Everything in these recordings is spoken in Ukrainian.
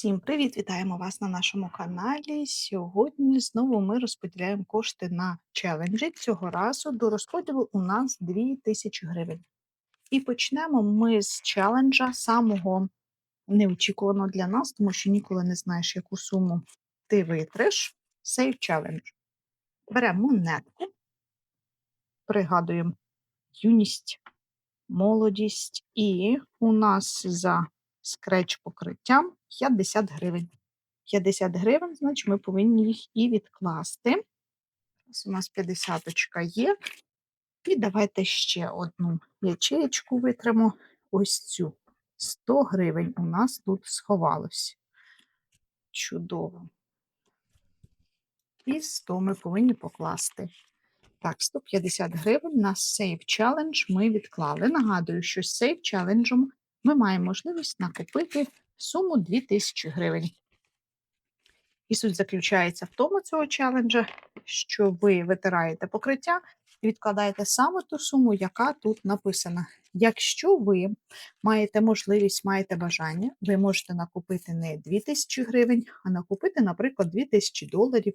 Всім привіт! Вітаємо вас на нашому каналі. Сьогодні знову ми розподіляємо кошти на челенджі. Цього разу до розподілу у нас 2000 гривень. І почнемо ми з челенджа самого неочікуваного для нас, тому що ніколи не знаєш, яку суму ти витриш. Save Challenge. Беремо монетку, пригадуємо юність, молодість, і у нас за скреч покриттям 50 гривень. 50 гривень, значить, ми повинні їх і відкласти. Ось у нас 50 є. І давайте ще одну ячеєчку витримо. Ось цю. 100 гривень у нас тут сховалось. Чудово. І 100 ми повинні покласти. Так, 150 гривень на Save Challenge ми відклали. Нагадую, що з Save Challenge ми маємо можливість накопити суму 2000 гривень. І суть заключається в тому цього челенджа, що ви витираєте покриття і відкладаєте саме ту суму, яка тут написана. Якщо ви маєте можливість, маєте бажання, ви можете накупити не 2000 гривень, а накупити, наприклад, 2000 доларів,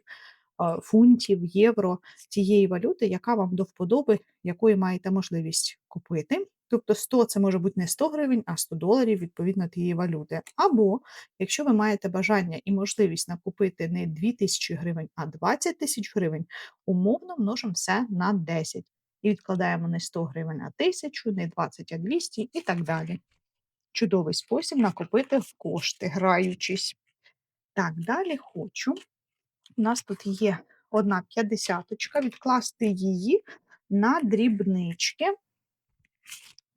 фунтів, євро тієї валюти, яка вам до вподоби, якої маєте можливість купити. Тобто 100 це може бути не 100 гривень, а 100 доларів відповідно тієї валюти. Або, якщо ви маєте бажання і можливість накупити не 2000 гривень, а 20 тисяч гривень, умовно множимо все на 10. І відкладаємо не 100 гривень, а 1000, не 20, а 200 і так далі. Чудовий спосіб накопити в кошти, граючись. Так, далі хочу. У нас тут є одна п'ятдесяточка, відкласти її на дрібнички.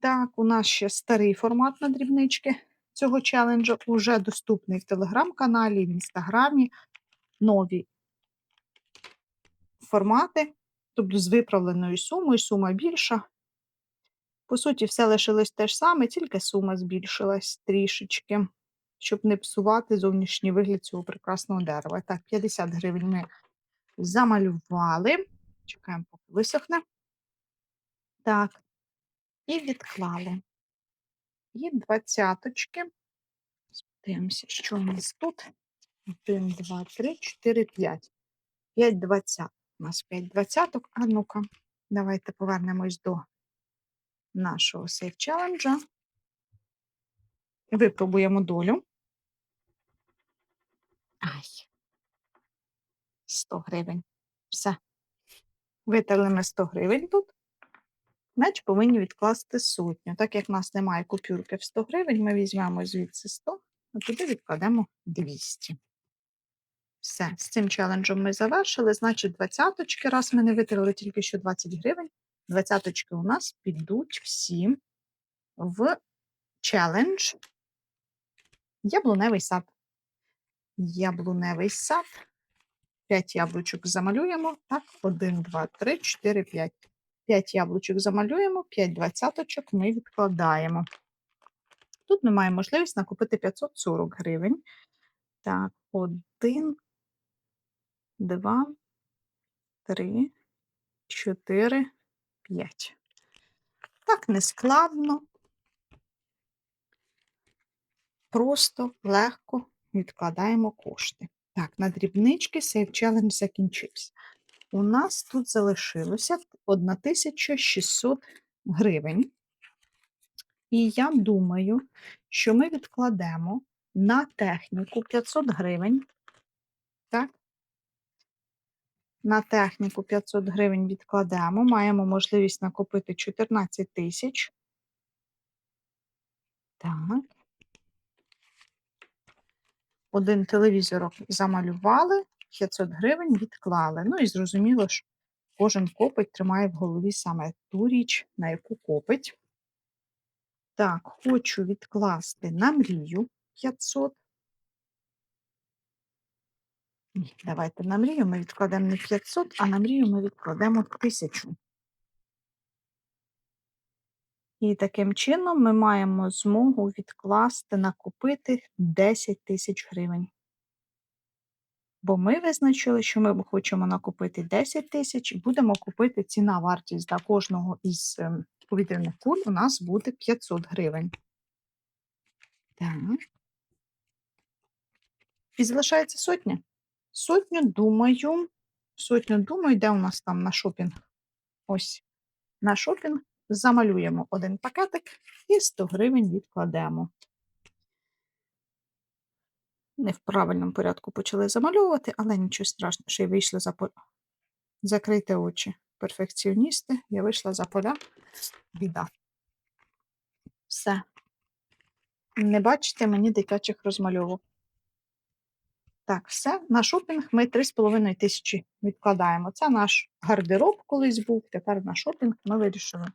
Так, у нас ще старий формат на дрібнички цього челенджу вже доступний в телеграм-каналі, в інстаграмі. Нові формати, тобто з виправленою сумою, сума більша. По суті, все лишилось те ж саме, тільки сума збільшилась трішечки, щоб не псувати зовнішній вигляд цього прекрасного дерева. Так, 50 гривень ми замалювали. Чекаємо, поки висохне. Так, і відклали. І двадцяточки. Дивимося, що у нас тут. 1, 2, 3, 4, 5. 5 двадцяток. У нас 5 двадцяток. А ну-ка, давайте повернемось до нашого сейф челенджа. Випробуємо долю. Ай. 100 гривень. Все. Витерли ми 100 гривень тут. Значить, повинні відкласти сотню. Так як в нас немає купюрки в 100 гривень, ми візьмемо звідси 100, а туди відкладемо 200. Все, з цим челенджем ми завершили. Значить, двадцяточки, раз ми не витратили тільки що 20 гривень, двадцяточки у нас підуть всі в челендж Яблуневий сад. Яблуневий сад. 5 яблучок замалюємо. Так, 1, 2, 3, 4, 5. 5 яблучок замалюємо, 5 двадцяточок ми відкладаємо. Тут ми маємо можливість накупити 540 гривень. Так, 1, 2, 3, 4, 5. Так, нескладно. Просто, легко відкладаємо кошти. Так, на дрібнички Save Challenge закінчився у нас тут залишилося 1600 гривень. І я думаю, що ми відкладемо на техніку 500 гривень. Так? На техніку 500 гривень відкладемо. Маємо можливість накопити 14 тисяч. Так. Один телевізорок замалювали. 500 гривень відклали. Ну і зрозуміло, що кожен копить тримає в голові саме ту річ, на яку копить. Так, хочу відкласти на мрію 500. Давайте на мрію ми відкладемо не 500, а на мрію ми відкладемо 1000. І таким чином ми маємо змогу відкласти, накопити 10 тисяч гривень. Бо ми визначили, що ми хочемо накупити 10 тисяч і будемо купити ціна вартість для кожного із ем, повітряних куль у нас буде 500 гривень. Так. І залишається сотня. Сотню, думаю, сотню, думаю, де у нас там на шопінг? Ось на шопінг замалюємо один пакетик і 100 гривень відкладемо. Не в правильному порядку почали замальовувати, але нічого страшного, що й вийшли за поля. Закрийте очі. Перфекціоністи, я вийшла за поля. Біда. Все. Не бачите мені дитячих розмальовок. Так, все. На шопінг ми 3,5 тисячі відкладаємо. Це наш гардероб колись був. Тепер на шопінг ми вирішили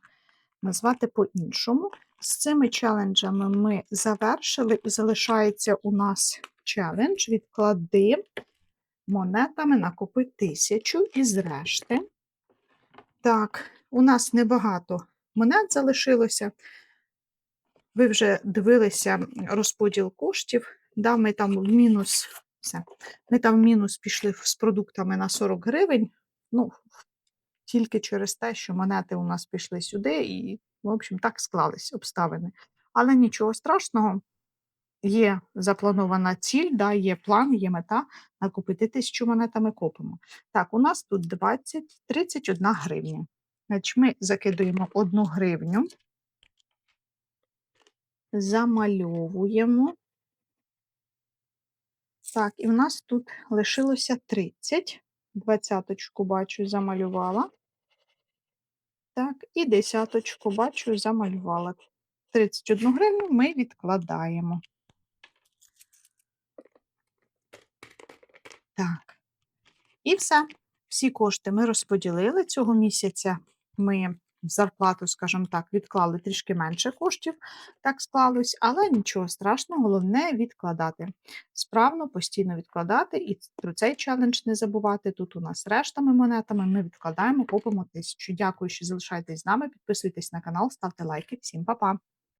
назвати по-іншому. З цими челенджами ми завершили, і залишається у нас челендж відклади монетами накопи тисячу із решти. Так, у нас небагато монет залишилося. Ви вже дивилися розподіл коштів. Да, ми там в мінус, все. Ми там в мінус пішли з продуктами на 40 гривень. Ну, тільки через те, що монети у нас пішли сюди, і, в общем, так склались обставини. Але нічого страшного, є запланована ціль, да, є план, є мета накупити тисячу монетами копимо. Так, у нас тут 20, 31 гривня. Значить, ми закидуємо 1 гривню, замальовуємо. Так, і в нас тут лишилося 30. Двадцяточку бачу, замалювала. Так, і десяточку бачу, замалювала. 31 гривню ми відкладаємо. Так. І все. Всі кошти ми розподілили цього місяця. Ми зарплату, скажімо так, відклали трішки менше коштів, так склалось, але нічого страшного, головне відкладати. Справно, постійно відкладати, і про цей челендж не забувати. Тут у нас рештами монетами ми відкладаємо, копимо тисячу. Дякую, що залишаєтесь з нами. Підписуйтесь на канал, ставте лайки. Всім па-па!